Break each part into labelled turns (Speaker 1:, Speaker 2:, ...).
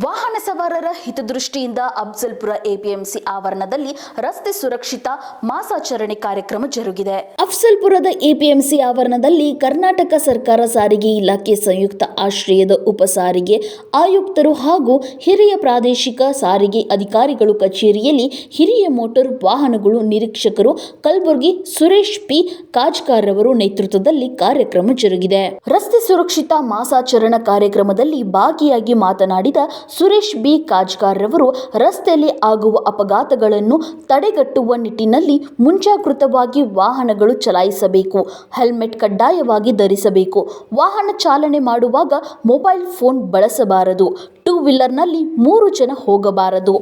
Speaker 1: ವಾಹನ ಸವಾರರ ಹಿತದೃಷ್ಟಿಯಿಂದ ಅಫ್ಜಲ್ಪುರ ಎಪಿಎಂಸಿ ಆವರಣದಲ್ಲಿ ರಸ್ತೆ ಸುರಕ್ಷಿತ ಮಾಸಾಚರಣೆ ಕಾರ್ಯಕ್ರಮ ಜರುಗಿದೆ. ಅಫ್ಜಲ್ಪುರದ ಎಪಿಎಂಸಿ ಆವರಣದಲ್ಲಿ ಕರ್ನಾಟಕ ಸರ್ಕಾರ ಸಾರಿಗೆ ಇಲಾಖೆ ಸಂಯುಕ್ತ ಆಶ್ರಯದ ಉಪ ಸಾರಿಗೆ ಆಯುಕ್ತರು ಹಾಗೂ ಹಿರಿಯ ಪ್ರಾದೇಶಿಕ ಸಾರಿಗೆ ಅಧಿಕಾರಿಗಳು ಕಚೇರಿಯಲ್ಲಿ ಹಿರಿಯ ಮೋಟಾರ್ ವಾಹನಗಳು ನಿರೀಕ್ಷಕರು ಕಲಬುರಗಿ ಸುರೇಶ್ ಪಿ. ಕಾಜ್ಕಾರ್ ರವರು ನೇತೃತ್ವದಲ್ಲಿ ಕಾರ್ಯಕ್ರಮ ಜರುಗಿದೆ. ರಸ್ತೆ ಸುರಕ್ಷಿತ ಮಾಸಾಚರಣಾ ಕಾರ್ಯಕ್ರಮದಲ್ಲಿ ಭಾಗಿಯಾಗಿ ಮಾತನಾಡಿದ ಸುರೇಶ್ ಬಿ. ಕಾಜ್ಗಾರ್ ರವರು ರಸ್ತೆಯಲ್ಲಿ ಆಗುವ ಅಪಘಾತಗಳನ್ನು ತಡೆಗಟ್ಟುವ ನಿಟ್ಟಿನಲ್ಲಿ ಮುಂಜಾಗೃತವಾಗಿ ವಾಹನಗಳು ಚಲಾಯಿಸಬೇಕು, ಹೆಲ್ಮೆಟ್ ಕಡ್ಡಾಯವಾಗಿ ಧರಿಸಬೇಕು. ವಾಹನ ಚಾಲನೆ ಮಾಡುವಾಗ ಮೊಬೈಲ್ ಫೋನ್ ಬಳಸಬಾರದು. ಟೂ ವೀಲರ್ನಲ್ಲಿ ಮೂರು ಜನ ಹೋಗಬಾರದು.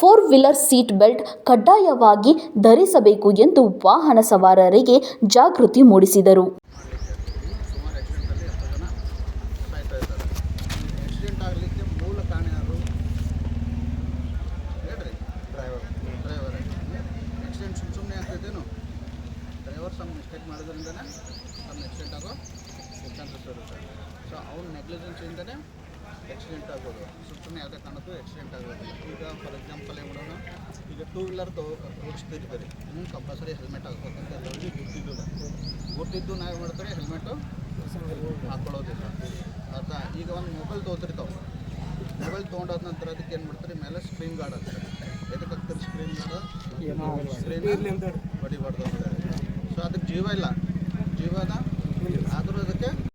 Speaker 1: ಫೋರ್ ವೀಲರ್ ಸೀಟ್ ಬೆಲ್ಟ್ ಕಡ್ಡಾಯವಾಗಿ ಧರಿಸಬೇಕು ಎಂದು ವಾಹನ ಸವಾರರಿಗೆ ಜಾಗೃತಿ ಮೂಡಿಸಿದರು.
Speaker 2: ಸಮ್ ಮಿಸ್ಟೇಕ್ ಮಾಡೋದ್ರಿಂದನೇ ಸಮ್ ಆಕ್ಸಿಡೆಂಟ್ ಆಗೋ ಚಾನ್ಸಸ್ ಇರುತ್ತೆ. ಸೊ ಅವ್ನ ನೆಗ್ಲಿಜೆನ್ಸಿಂದನೇ ಆಕ್ಸಿಡೆಂಟ್ ಆಗೋದು. ಸುಮ್ಮ ಸುಮ್ಮನೆ ಯಾವುದೇ ಕಾರಣಕ್ಕೂ ಆಕ್ಸಿಡೆಂಟ್ ಆಗೋದು. ಈಗ ಫಾರ್ ಎಕ್ಸಾಂಪಲ್ ಏನು ಮಾಡೋಣ? ಈಗ ಟೂ ವೀಲರ್ ತೋ ಓಡಿಸ್ತಿರ್ತಾರೆ ಇನ್ನೂ ಕಂಪಲ್ಸರಿ ಹೆಲ್ಮೆಟ್ ಹಾಕ್ಬೇಕಂತ ಎಲ್ಲರಿಗೂ ಗೊತ್ತಿದ್ದಿಲ್ಲ ಗೊತ್ತಿದ್ದು ನಾವು ಮಾಡ್ತಾರೆ? ಹೆಲ್ಮೆಟು ಹಾಕ್ಕೊಳ್ಳೋದಿಲ್ಲ ಅರ್ಥ? ಈಗ ಒಂದು ಮೊಬೈಲ್ ತೊಗೊತಿರ್ತಾವೆ ಮೊಬೈಲ್ ತೊಗೊಂಡಾದ ನಂತರ ಅದಕ್ಕೆ ಏನು ಮಾಡ್ತಾರೆ? ಮೇಲೆ ಸ್ಕ್ರೀನ್ ಗಾರ್ಡ್ ಅಂತಾರೆ ಎದಕ್ಕೆ ಹಾಕ್ತಾರೆ ಸ್ಕ್ರೀನ್ ಗಾರ್ಡ್ ಸ್ಕ್ರೀನ್ ಹೊಡಿಬಾರ್ದು ಅಂತ ಸೊ ಅದಕ್ಕೆ ಜೀವ ಇಲ್ಲ. ಜೀವನ ಆದರೂ ಅದಕ್ಕೆ